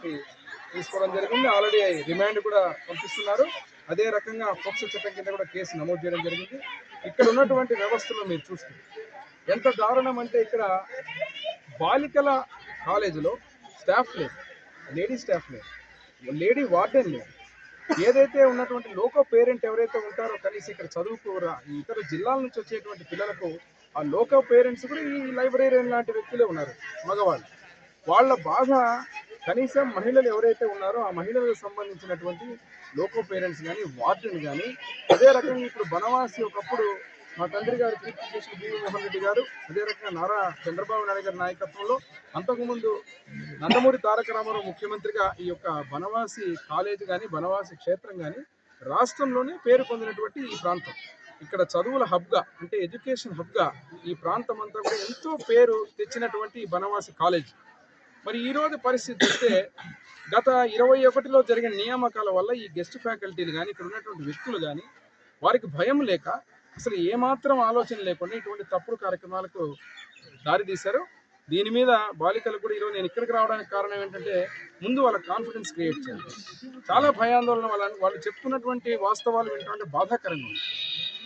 చెప్పి తీసుకోవడం జరిగింది. ఆల్రెడీ రిమాండ్ కూడా పంపిస్తున్నారు. అదే రకంగా పోక్సో చట్టం కింద కూడా కేసు నమోదు చేయడం జరిగింది. ఇక్కడ ఉన్నటువంటి వ్యవస్థలో మీరు చూస్తే ఎంత దారుణం అంటే ఇక్కడ బాలికల కాలేజీలో స్టాఫ్ లేదు. లేడీ స్టాఫ్ లేదు. లేడీ వార్డెన్ లేదు. ఏదైతే ఉన్నటువంటి లోకో పేరెంట్ ఎవరైతే ఉంటారో కనీసం ఇక్కడ చదువుకోరా ఇతర జిల్లాల నుంచి వచ్చేటువంటి పిల్లలకు ఆ లోకో పేరెంట్స్ కూడా ఈ లైబ్రేరియన్ లాంటి వ్యక్తులే ఉన్నారు మగవాళ్ళు. వాళ్ళ బాధ కనీసం మహిళలు ఎవరైతే ఉన్నారో ఆ మహిళలకు సంబంధించినటువంటి లోకో పేరెంట్స్ కానీ వార్డెన్ కానీ అదే రకంగా ఇప్పుడు బనవాసి ఒకప్పుడు మా తండ్రి గారు కీర్తి చేసిన బి మోహన్ రెడ్డి గారు అదే రకంగా నారా చంద్రబాబు నాయుడు గారి నాయకత్వంలో అంతకుముందు నందమూరి తారక రామారావు ముఖ్యమంత్రిగా ఈ యొక్క బనవాసి కాలేజ్ కానీ బనవాసి క్షేత్రం కానీ రాష్ట్రంలోనే పేరు పొందినటువంటి ఈ ప్రాంతం. ఇక్కడ చదువుల హబ్గా అంటే ఎడ్యుకేషన్ హబ్గా ఈ ప్రాంతం అంతా కూడా ఎంతో పేరు తెచ్చినటువంటి బనవాసి కాలేజ్. మరి ఈరోజు పరిస్థితి చూస్తే గత ఇరవై ఒకటిలో జరిగిన నియామకాల వల్ల ఈ గెస్ట్ ఫ్యాకల్టీలు కానీ ఇక్కడ ఉన్నటువంటి వ్యక్తులు కానీ వారికి భయం లేక అసలు ఏమాత్రం ఆలోచన లేకుండా ఇటువంటి తప్పుడు కార్యక్రమాలకు దారితీశారు దీని మీద బాలికలు కూడా ఈరోజు నేను ఇక్కడికి రావడానికి కారణం ఏంటంటే ముందు వాళ్ళ కాన్ఫిడెన్స్ క్రియేట్ చేయాలి. చాలా భయాందోళన వాళ్ళ వాళ్ళు చెప్తున్నటువంటి వాస్తవాలు వింటుంటే బాధాకరంగా ఉంది.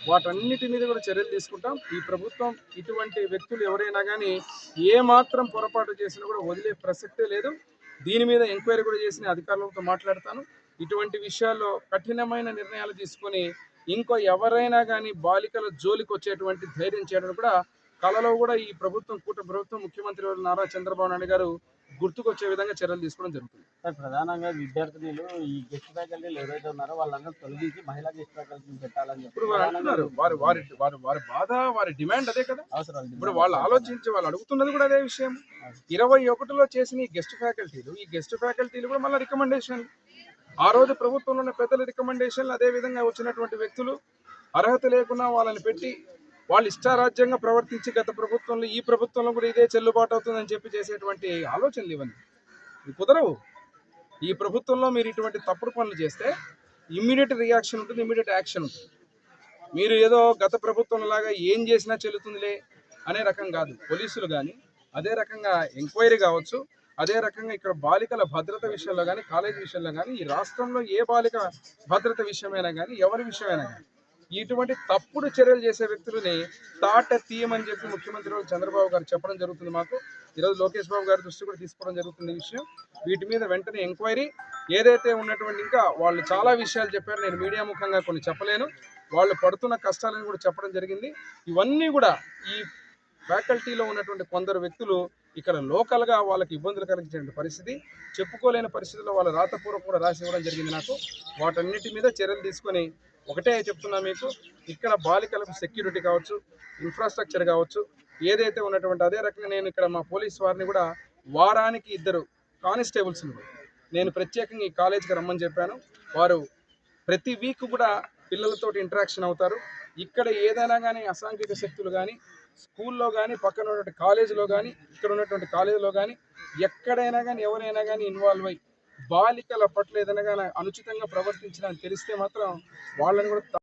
వాటన్నిటి మీద కూడా చర్యలు తీసుకుంటాం. ఈ ప్రభుత్వం ఇటువంటి వ్యక్తులు ఎవరైనా కానీ ఏ మాత్రం పొరపాటు చేసినా కూడా వదిలే ప్రసక్తే లేదు. దీని మీద ఎంక్వైరీ కూడా చేసిన అధికారులతో మాట్లాడతాను. ఇటువంటి విషయాల్లో కఠినమైన నిర్ణయాలు తీసుకొని ఇంకో ఎవరైనా కానీ బాలికల జోలికి వచ్చేటువంటి ధైర్యం చేయడం కూడా కళలో కూడా ఈ ప్రభుత్వం కూట ప్రభుత్వం ముఖ్యమంత్రి నారా చంద్రబాబు నాయుడు గారు గుర్తుకొచ్చే విధంగా చర్యలు తీసుకోవడం జరుగుతుంది. సార్ ప్రధానంగా విద్యార్థినులు ఈ గెస్ట్ ఫ్యాకల్టీలు ఎవరైతే ఉన్నారో వాళ్ళందరూ తొలగించి మహిళా గెస్ట్ ఫ్యాకల్టీని పెట్టాలని చెప్పి ఇప్పుడు వారు అంటున్నారు. వారి వారి వారి వారి బాధ వారి డిమాండ్ అదే కదా? అవసరాలు ఇప్పుడు వాళ్ళు ఆలోచించి వాళ్ళు అడుగుతున్నది కూడా అదే విషయం. ఇరవై ఒకటిలో చేసిన ఈ గెస్ట్ ఫ్యాకల్టీలు ఈ గెస్ట్ ఫ్యాకల్టీలు కూడా మళ్ళీ రికమెండేషన్ ఆ రోజు ప్రభుత్వంలో ఉన్న పెద్దల రికమెండేషన్లు అదే విధంగా వచ్చినటువంటి వ్యక్తులు అర్హత లేకుండా వాళ్ళని పెట్టి వాళ్ళు ఇష్టారాజ్యంగా ప్రవర్తించి గత ప్రభుత్వంలో ఈ ప్రభుత్వంలో కూడా ఇదే చెల్లుబాటు అవుతుందని చెప్పి చేసేటువంటి ఆలోచనలు ఇవన్నీ కుదరవు. ఈ ప్రభుత్వంలో మీరు ఇటువంటి తప్పుడు పనులు చేస్తే ఇమ్మీడియట్ రియాక్షన్ ఉంటుంది ఇమ్మీడియట్ యాక్షన్ ఉంటుంది. మీరు ఏదో గత ప్రభుత్వం లాగా ఏం చేసినా చెల్లుతుందిలే అనే రకం కాదు. పోలీసులు కానీ అదే రకంగా ఎంక్వైరీ కావచ్చు అదే రకంగా ఇక్కడ బాలికల భద్రత విషయంలో కానీ కాలేజీ విషయంలో కానీ ఈ రాష్ట్రంలో ఏ బాలిక భద్రత విషయమైనా కానీ ఎవరి విషయమైనా కానీ ఇటువంటి తప్పుడు చర్యలు చేసే వ్యక్తులని తాట తీయమని చెప్పి ముఖ్యమంత్రి చంద్రబాబు గారు చెప్పడం జరుగుతుంది మాకు. ఈరోజు లోకేష్ బాబు గారి దృష్టి కూడా తీసుకోవడం జరుగుతుంది ఈ విషయం. వీటి మీద వెంటనే ఎంక్వైరీ. ఏదైతే ఉన్నటువంటి ఇంకా వాళ్ళు చాలా విషయాలు చెప్పారు నేను మీడియా ముఖంగా కొన్ని చెప్పలేను. వాళ్ళు పడుతున్న కష్టాలను కూడా చెప్పడం జరిగింది. ఇవన్నీ కూడా ఈ ఫ్యాకల్టీలో ఉన్నటువంటి కొందరు వ్యక్తులు ఇక్కడ లోకల్గా వాళ్ళకి ఇబ్బందులు కలిగించిన పరిస్థితి. చెప్పుకోలేని పరిస్థితుల్లో వాళ్ళ రాతపూర్వక కూడా రాసి ఇవ్వడం జరిగింది నాకు. వాటన్నిటి మీద చర్యలు తీసుకొని ఒకటే చెప్తున్నా మీకు ఇక్కడ బాలికలకు సెక్యూరిటీ కావచ్చు ఇన్ఫ్రాస్ట్రక్చర్ కావచ్చు ఏదైతే ఉన్నటువంటి అదే రకంగా నేను ఇక్కడ మా పోలీస్ వారిని కూడా వారానికి ఇద్దరు కానిస్టేబుల్స్ని నేను ప్రత్యేకంగా ఈ కాలేజీకి రమ్మని చెప్పాను. వారు ప్రతి వీక్ కూడా పిల్లలతో ఇంటరాక్షన్ అవుతారు. ఇక్కడ ఏదైనా కానీ అసాంఘిక శక్తులు కానీ స్కూల్లో కానీ పక్కన ఉన్నటువంటి కాలేజీలో కానీ ఇక్కడ ఉన్నటువంటి కాలేజీలో కానీ ఎక్కడైనా కానీ ఎవరైనా కానీ ఇన్వాల్వ్ అయ్యి బాలికల పట్ల ఏదైనా కానీ అనుచితంగా ప్రవర్తించిన తెలిస్తే మాత్రం వాళ్ళని కూడా